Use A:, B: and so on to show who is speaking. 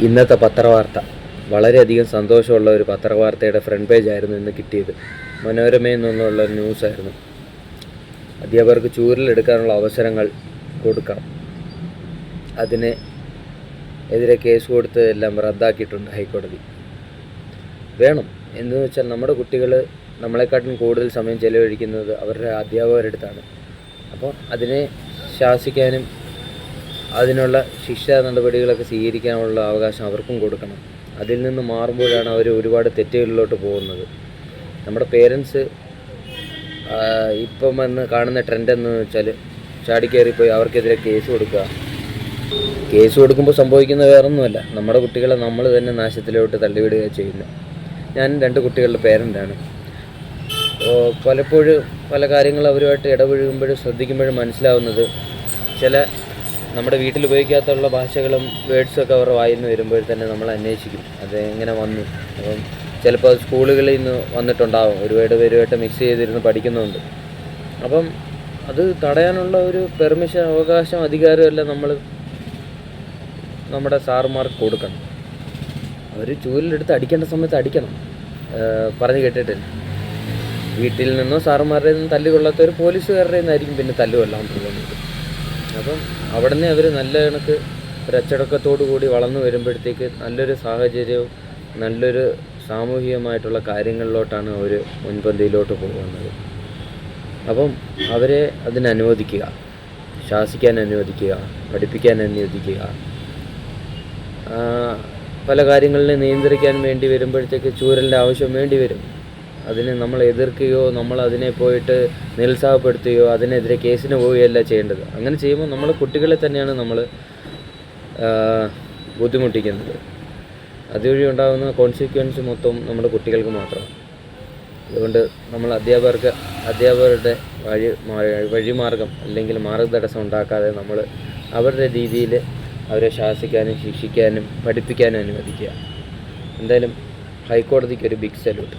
A: ഇന്നത്തെ പത്രവാർത്ത. വളരെയധികം സന്തോഷമുള്ള ഒരു പത്രവാർത്തയുടെ ഫ്രണ്ട് പേജ് ആയിരുന്നു ഇന്ന് കിട്ടിയത്. മനോരമയിൽ നിന്നുള്ള ഒരു ന്യൂസായിരുന്നു അധ്യാപകർക്ക് ചൂരലെടുക്കാനുള്ള അവസരങ്ങൾ കൊടുക്കാം. അതിന് എതിരെ കേസ് കൊടുത്ത് എല്ലാം റദ്ദാക്കിയിട്ടുണ്ട് ഹൈക്കോടതി. വേണം. എന്ന് വെച്ചാൽ നമ്മുടെ കുട്ടികൾ നമ്മളെക്കാട്ടിലും കൂടുതൽ സമയം ചെലവഴിക്കുന്നത് അവരുടെ അധ്യാപകരുടെ അടുത്താണ്. അപ്പോൾ അതിനെ ശാസിക്കാനും അതിനുള്ള ശിക്ഷാ നടപടികളൊക്കെ സ്വീകരിക്കാനുള്ള അവകാശം അവർക്കും കൊടുക്കണം. അതിൽ നിന്ന് മാറുമ്പോഴാണ് അവർ ഒരുപാട് തെറ്റുകളിലോട്ട് പോകുന്നത്. നമ്മുടെ പേരൻസ് ഇപ്പം വന്ന് കാണുന്ന ട്രെൻഡ് എന്ന് വെച്ചാൽ ചാടിക്കയറിപ്പോയി അവർക്കെതിരെ കേസ് കൊടുക്കുക. കേസ് കൊടുക്കുമ്പോൾ സംഭവിക്കുന്നത് വേറൊന്നുമല്ല. നമ്മുടെ കുട്ടികളെ നമ്മൾ തന്നെ നാശത്തിലോട്ട് തള്ളിവിടുക ചെയ്യുന്നു. ഞാൻ രണ്ട് കുട്ടികളുടെ പേരന്റാണ്. പലപ്പോഴും പല കാര്യങ്ങൾ അവരുമായിട്ട് ഇടപഴകുമ്പോഴും ശ്രദ്ധിക്കുമ്പോഴും മനസ്സിലാവുന്നത് ചില നമ്മുടെ വീട്ടിൽ ഉപയോഗിക്കാത്തുള്ള ഭാഷകളും വേർഡ്സും ഒക്കെ അവരുടെ വായിൽ നിന്ന് വരുമ്പോൾ തന്നെ നമ്മൾ അന്വേഷിക്കും. അത് എങ്ങനെ വന്നു? അപ്പം ചിലപ്പോൾ സ്കൂളുകളിൽ നിന്ന് വന്നിട്ടുണ്ടാവും. ഒരുപാട് പേരുമായിട്ട് മിക്സ് ചെയ്തിരുന്ന് പഠിക്കുന്നുണ്ട്. അപ്പം അത് തടയാനുള്ള ഒരു പെർമിഷൻ അവകാശം അധികാരമെല്ലാം നമ്മൾ നമ്മുടെ സാറുമാർക്ക് കൊടുക്കണം. അവർ ചൂലിലെടുത്ത് അടിക്കേണ്ട സമയത്ത് അടിക്കണം. പറഞ്ഞു കേട്ടിട്ടില്ല വീട്ടിൽ നിന്നോ സാറുമാരുടെ നിന്നും തല്ലുകൊള്ളാത്ത ഒരു പോലീസുകാരുടെ നിന്നായിരിക്കും പിന്നെ തല്ലുകൊല്ലാൻ പോകുന്നത്. അപ്പം അവിടെ നിന്ന് അവർ നല്ല കണക്ക് ഒരു അച്ചടക്കത്തോടു കൂടി വളർന്നു വരുമ്പോഴത്തേക്ക് നല്ലൊരു സാഹചര്യവും നല്ലൊരു സാമൂഹികമായിട്ടുള്ള കാര്യങ്ങളിലോട്ടാണ് അവർ മുൻപന്തിയിലോട്ട് പോകുന്നത്. അപ്പം അവരെ അതിനനുവദിക്കുക ശാസിക്കാൻ അനുവദിക്കുക പഠിപ്പിക്കാൻ അനുവദിക്കുക. പല കാര്യങ്ങളിലും നിയന്ത്രിക്കാൻ വേണ്ടി വരുമ്പോഴത്തേക്ക് ചൂരലിന്റെ ആവശ്യം വേണ്ടി വരും. അതിനെ നമ്മൾ എതിർക്കുകയോ നമ്മൾ അതിനെ പോയിട്ട് നിരുത്സാഹപ്പെടുത്തുകയോ അതിനെതിരെ കേസിന് പോവുകയോ അല്ല ചെയ്യേണ്ടത്. അങ്ങനെ ചെയ്യുമ്പോൾ നമ്മൾ കുട്ടികളെ തന്നെയാണ് നമ്മൾ ബുദ്ധിമുട്ടിക്കുന്നത്. അതുവഴി ഉണ്ടാകുന്ന കോൺസിക്വൻസ് മൊത്തം നമ്മുടെ കുട്ടികൾക്ക് മാത്രമാണ്. അതുകൊണ്ട് നമ്മൾ അധ്യാപകർക്ക് അധ്യാപകരുടെ വഴി വഴിമാർഗം അല്ലെങ്കിൽ മാർഗതടസ്സം ഉണ്ടാക്കാതെ നമ്മൾ അവരുടെ രീതിയിൽ അവരെ ശാസിക്കാനും ശിക്ഷിക്കാനും പഠിപ്പിക്കാനും അനുവദിക്കുക. എന്തായാലും ഹൈക്കോടതിക്ക് ഒരു ബിഗ് സല്യൂട്ട്